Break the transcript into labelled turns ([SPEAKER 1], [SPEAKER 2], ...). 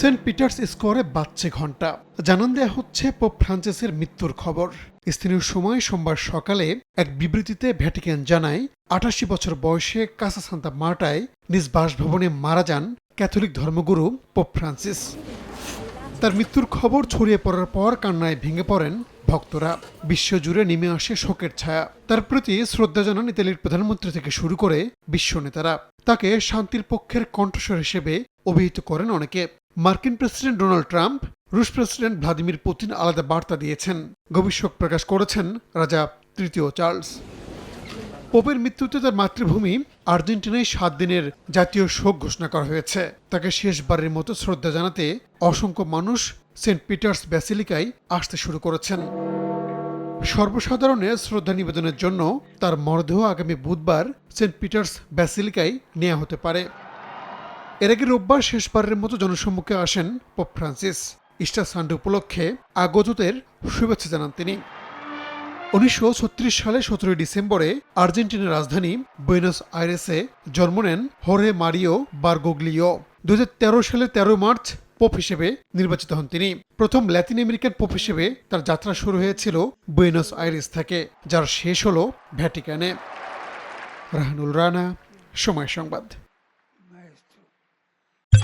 [SPEAKER 1] Saint Peter's স্কোয়ারে বাজছে ঘণ্টা জানান দেয়া হচ্ছে পোপ ফ্রান্সিসের মৃত্যুর খবর। স্থানীয় সময় সোমবার সকালে এক বিবৃতিতে ভ্যাটিকান জানায়, আটাশি বছর বয়সে কাসা সান্তা মার্টায় নিজ বাসভবনে মারা যান ক্যাথলিক ধর্মগুরু পোপ ফ্রান্সিস। তার মৃত্যুর খবর ছড়িয়ে পড়ার পর কান্নায় ভেঙে পড়েন ভক্তরা। বিশ্বজুড়ে নেমে আসে শোকের ছায়া। তার প্রতি শ্রদ্ধা জানান ইতালির প্রধানমন্ত্রী থেকে শুরু করে বিশ্ব নেতারা। তাকে শান্তির পক্ষের কণ্ঠস্বর হিসেবে অভিহিত করেন অনেকে। মার্কিন প্রেসিডেন্ট ডোনাল্ড ট্রাম্প, রুশ প্রেসিডেন্ট ভ্লাদিমির পুতিন আলাদা বার্তা দিয়েছেন। শোক প্রকাশ করেছেন রাজা তৃতীয় চার্লস। পোপের মৃত্যুতে তার মাতৃভূমি আর্জেন্টিনায় সাত দিনের জাতীয় শোক ঘোষণা করা হয়েছে। তাকে শেষবারের মতো শ্রদ্ধা জানাতে অসংখ্য মানুষ সেন্ট পিটার্স ব্যাসিলিকায় আসতে শুরু করেছেন। সর্বসাধারণের শ্রদ্ধা নিবেদনের জন্য তার মরদেহ আগামী বুধবার সেন্ট পিটার্স ব্যাসিলিকায় নেওয়া হতে পারে। এর আগে রোববার শেষবারের মতো জনসম্মুখে আসেন পোপ ফ্রান্সিস। ইস্টার সানডে উপলক্ষে আগতদের শুভেচ্ছা জানান তিনি। উনিশশো ছত্রিশ সালে সতেরোই ডিসেম্বরে আর্জেন্টিনার রাজধানী বুয়েনোস আইরেসে জন্ম নেন হরে মারিও বার্গোগ্লিও। দু হাজার তেরো সালে তেরো মার্চ পোপ হিসেবে নির্বাচিত হন তিনি। প্রথম ল্যাতিন আমেরিকান পোপ হিসেবে তার যাত্রা শুরু হয়েছিল বুয়েনোস আইরেস থেকে, যার শেষ হল ভ্যাটিকানে। রাহানুল রানা, সময় সংবাদ।